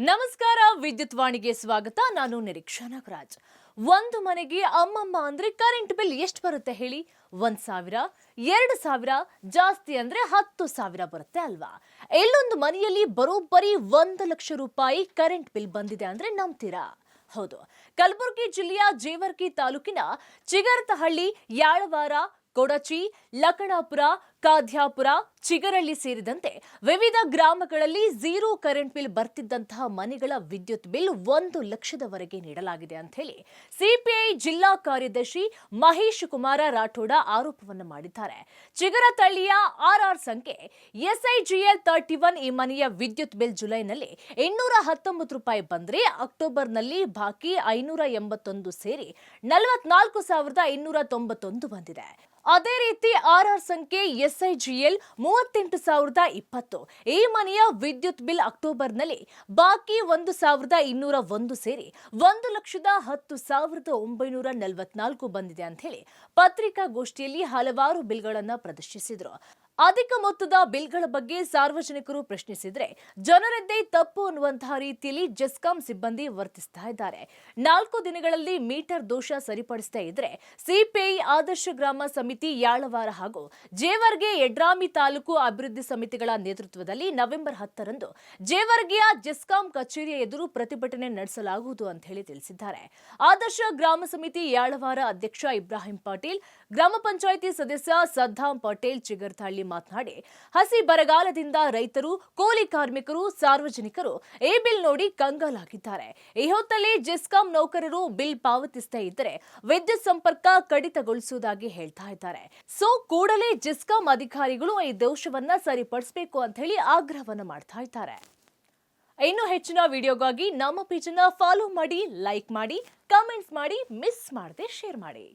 ನಮಸ್ಕಾರ, ವಿದ್ಯುತ್ ವಾಣಿಗೆ ಸ್ವಾಗತ. ನಾನು ನಿರೀಕ್ಷಾ ನಾಗರಾಜ್. ಒಂದು ಮನೆಗೆ ಅಮ್ಮಮ್ಮ ಅಂದ್ರೆ ಕರೆಂಟ್ ಬಿಲ್ ಎಷ್ಟು ಬರುತ್ತೆ ಹೇಳಿ? ಒಂದ್ ಸಾವಿರ, ಎರಡು ಸಾವಿರ, ಜಾಸ್ತಿ ಅಂದ್ರೆ ಹತ್ತು ಸಾವಿರ ಬರುತ್ತೆ ಅಲ್ವಾ? ಎಲ್ಲೊಂದು ಮನೆಯಲ್ಲಿ ಬರೋಬ್ಬರಿ ಒಂದು ಲಕ್ಷ ರೂಪಾಯಿ ಕರೆಂಟ್ ಬಿಲ್ ಬಂದಿದೆ ಅಂದ್ರೆ ನಂಬ್ತೀರಾ? ಹೌದು. ಕಲಬುರಗಿ ಜಿಲ್ಲೆಯ ಜೇವರ್ಗಿ ತಾಲೂಕಿನ ಚಿಗರತಹಳ್ಳಿ, ಯಾಳವಾರ, ಕೊಡಚಿ, ಲಕಣಾಪುರ ಕಾಧ್ಯಾಪುರ, ಚಿಗರಳ್ಳಿ ಸೇರಿದಂತೆ ವಿವಿಧ ಗ್ರಾಮಗಳಲ್ಲಿ ಜೀರೋ ಕರೆಂಟ್ ಬಿಲ್ ಬರ್ತಿದ್ದಂತಹ ಮನೆಗಳ ವಿದ್ಯುತ್ ಬಿಲ್ ಒಂದು ಲಕ್ಷದವರೆಗೆ ನೀಡಲಾಗಿದೆ ಅಂತ ಹೇಳಿ ಸಿಪಿಐ ಜಿಲ್ಲಾ ಕಾರ್ಯದರ್ಶಿ ಮಹೇಶ್ ಕುಮಾರ ರಾಠೋಡ ಆರೋಪವನ್ನು ಮಾಡಿದ್ದಾರೆ. ಚಿಗರತಳ್ಳಿಯ ಆರ್ಆರ್ ಸಂಖ್ಯೆ, ಎಸ್ಐಜಿಎಲ್ ತರ್ಟಿ ಒನ್ ಈ ಮನೆಯ ವಿದ್ಯುತ್ ಬಿಲ್ ಜುಲೈನಲ್ಲಿ ಇನ್ನೂರ ಹತ್ತೊಂಬತ್ತು ರೂಪಾಯಿ ಬಂದರೆ ಅಕ್ಟೋಬರ್ನಲ್ಲಿ ಬಾಕಿ ಐನೂರ ಎಂಬತ್ತೊಂದು ಸೇರಿ ನಲವತ್ನಾಲ್ಕು ಸಾವಿರದ ಇನ್ನೂರ ತೊಂಬತ್ತೊಂದು ಬಂದಿದೆ. ಅದೇ ರೀತಿ ಆರ್ಆರ್ ಸಂಖ್ಯೆ ಎಸ್ಐಜಿಎಲ್ ಮೂವತ್ತೆಂಟು ಸಾವಿರದ ಇಪ್ಪತ್ತು. ಈ ಮನೆಯ ವಿದ್ಯುತ್ ಬಿಲ್ ಅಕ್ಟೋಬರ್ನಲ್ಲಿ ಬಾಕಿ ಒಂದು ಸಾವಿರದ ಇನ್ನೂರ ಒಂದು ಸೇರಿ ಒಂದು ಲಕ್ಷದ ಹತ್ತು ಸಾವಿರದ ಒಂಬೈನೂರ ನಲವತ್ನಾಲ್ಕು ಬಂದಿದೆ ಅಂತ ಹೇಳಿ ಪತ್ರಿಕಾಗೋಷ್ಠಿಯಲ್ಲಿ ಹಲವಾರು ಬಿಲ್ಗಳನ್ನು ಪ್ರದರ್ಶಿಸಿದ್ರು. ಅಧಿಕ ಮೊತ್ತದ ಬಿಲ್ಗಳ ಬಗ್ಗೆ ಸಾರ್ವಜನಿಕರು ಪ್ರಶ್ನಿಸಿದ್ರೆ ಜನರದ್ದೇ ತಪ್ಪು ಅನ್ನುವಂತಹ ರೀತಿಯಲ್ಲಿ ಜೆಸ್ಕಾಂ ಸಿಬ್ಬಂದಿ ವರ್ತಿಸ್ತಾ ಇದ್ದಾರೆ. ನಾಲ್ಕು ದಿನಗಳಲ್ಲಿ ಮೀಟರ್ ದೋಷ ಸರಿಪಡಿಸದೇ ಇದ್ರೆ ಸಿಪಿಐ ಆದರ್ಶ ಗ್ರಾಮ ಸಮಿತಿ ಯಾಳವಾರ ಹಾಗೂ ಜೇವರ್ಗೆ ಯಡ್ರಾಮಿ ತಾಲೂಕು ಅಭಿವೃದ್ಧಿ ಸಮಿತಿಗಳ ನೇತೃತ್ವದಲ್ಲಿ ನವೆಂಬರ್ ಹತ್ತರಂದು ಜೇವರ್ಗೆಯ ಜೆಸ್ಕಾಂ ಕಚೇರಿಯ ಎದುರು ಪ್ರತಿಭಟನೆ ನಡೆಸಲಾಗುವುದು ಅಂತ ಹೇಳಿ ತಿಳಿಸಿದ್ದಾರೆ. ಆದರ್ಶ ಗ್ರಾಮ ಸಮಿತಿ ಯಾಳವಾರ ಅಧ್ಯಕ್ಷ ಇಬ್ರಾಹಿಂ ಪಾಟೀಲ್, ಗ್ರಾಮ ಪಂಚಾಯಿತಿ ಸದಸ್ಯ ಸದ್ದಾಂ ಪಟೇಲ್ ಚಿಗರ್ತಹಳ್ಳಿ ಮಾತನಾಡಿ, ಹಸಿ ಬರಗಾಲದಿಂದ ರೈತರು, ಕೂಲಿ ಕಾರ್ಮಿಕರು, ಸಾರ್ವಜನಿಕರು ಈ ಬಿಲ್ ನೋಡಿ ಕಂಗಾಲಾಗಿದ್ದಾರೆ. ಈ ಹೊತ್ತಲ್ಲಿ ಜಿಸ್ಕಾಂ ನೌಕರರು ಬಿಲ್ ಪಾವತಿಸದೇ ಇದ್ದರೆ ವಿದ್ಯುತ್ ಸಂಪರ್ಕ ಕಡಿತಗೊಳಿಸುವುದಾಗಿ ಹೇಳ್ತಾ ಇದ್ದಾರೆ. ಸೊ ಕೂಡಲೇ ಜಿಸ್ಕಾಂ ಅಧಿಕಾರಿಗಳು ಈ ದೋಷವನ್ನ ಸರಿಪಡಿಸಬೇಕು ಅಂತ ಹೇಳಿ ಆಗ್ರಹವನ್ನ ಮಾಡ್ತಾ ಇದ್ದಾರೆ. ಇನ್ನು ಹೆಚ್ಚಿನ ವಿಡಿಯೋಗಾಗಿ ನಮ್ಮ ಪೇಜನ್ನ ಫಾಲೋ ಮಾಡಿ, ಲೈಕ್ ಮಾಡಿ, ಕಮೆಂಟ್ಸ್ ಮಾಡಿ, ಮಿಸ್ ಮಾಡದೆ ಶೇರ್ ಮಾಡಿ.